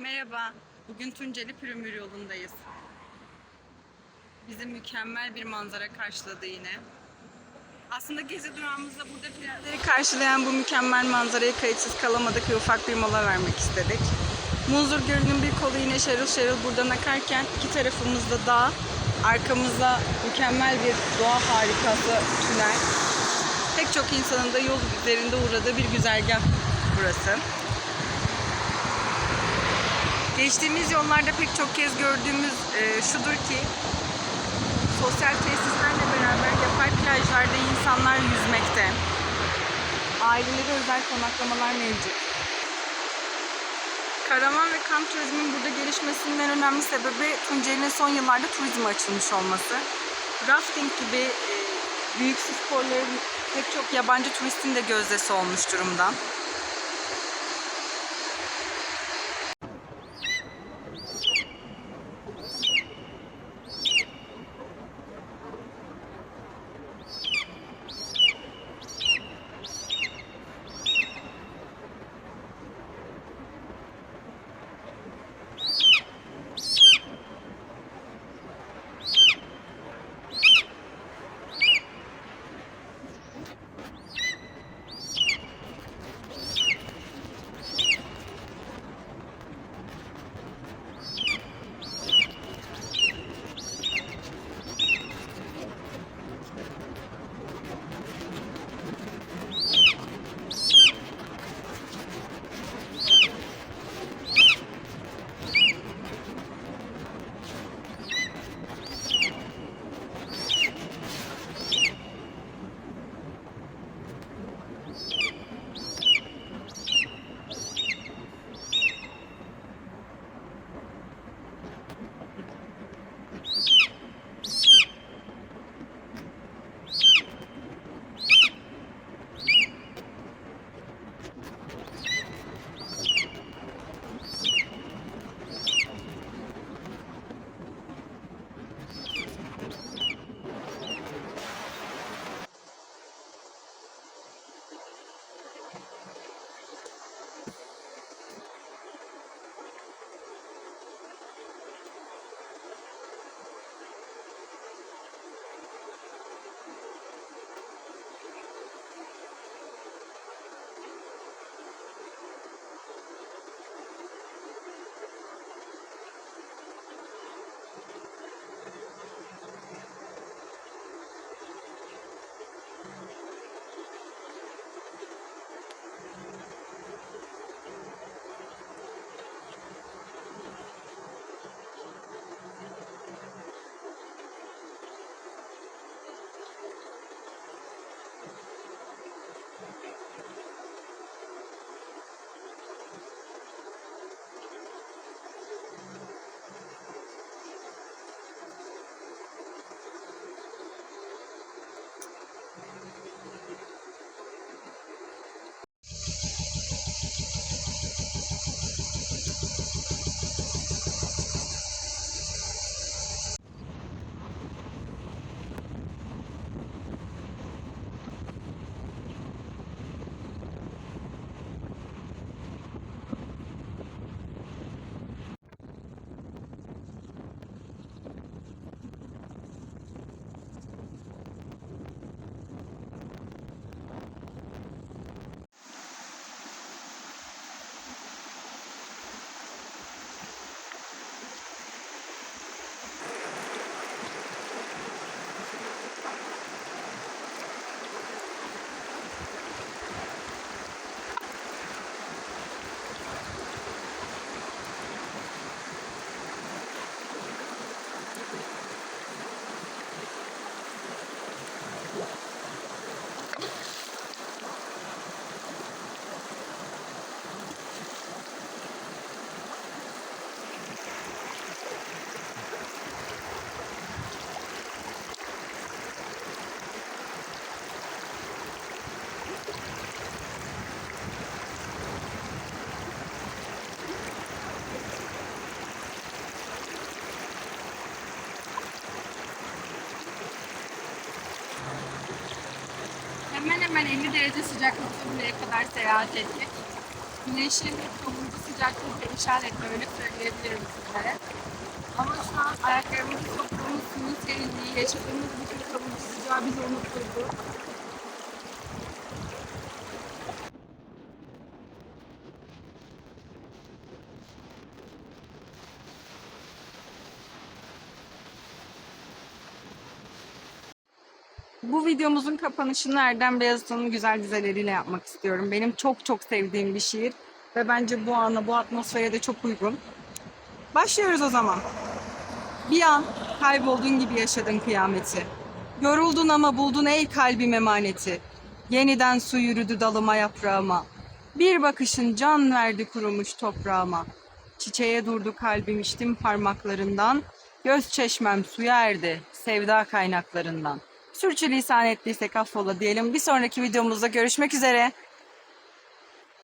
Merhaba, bugün Tunceli Pürümür yolundayız. Bizi mükemmel bir manzara karşıladı yine. Aslında gezi durağımızda burada piyadeleri karşılayan bu mükemmel manzaraya kayıtsız kalamadık ve ufak bir mola vermek istedik. Munzur Gölü'nün bir kolu yine şarıl şarıl buradan akarken iki tarafımızda dağ, arkamızda mükemmel bir doğa harikası tünel. Pek çok insanın da yol üzerinde uğradığı bir güzergah burası. Geçtiğimiz yollarda pek çok kez gördüğümüz e, şudur ki sosyal tesislerle beraber yapay plajlarda insanlar yüzmekte. Ailelere özel konaklamalar mevcut. Karavan ve kamp turizminin burada gelişmesinin en önemli sebebi Tunceli'nin son yıllarda turizme açılmış olması. Rafting gibi e, büyük sporların pek çok yabancı turistin de gözdesi olmuş durumda. Hemen hemen 50 derece sıcaklıkta buraya kadar seyahat ettik. güneşin sonunda sıcaklığı perişan etti öyle söyleyebilirim sizlere. Ama şu an ayaklarımızı soktuğumuz suyun serinliği, yaşadığımız bütün kavurucu sıcağı bizi unutturdu. Bu videomuzun kapanışını Erdem Beyazıt'ın güzel dizeleriyle yapmak istiyorum. Benim çok çok sevdiğim bir şiir ve bence bu ana, bu atmosfere de çok uygun. Başlıyoruz o zaman. Bir an kaybolduğun gibi yaşadın kıyameti. Yoruldun ama buldun ey kalbim emaneti. Yeniden su yürüdü dalıma yaprağıma. Bir bakışın can verdi kurumuş toprağıma. Çiçeğe durdu kalbim içtim parmaklarından. Göz çeşmem suya erdi sevda kaynaklarından. Sürçülisan ettiysek affola diyelim. Bir sonraki videomuzda görüşmek üzere.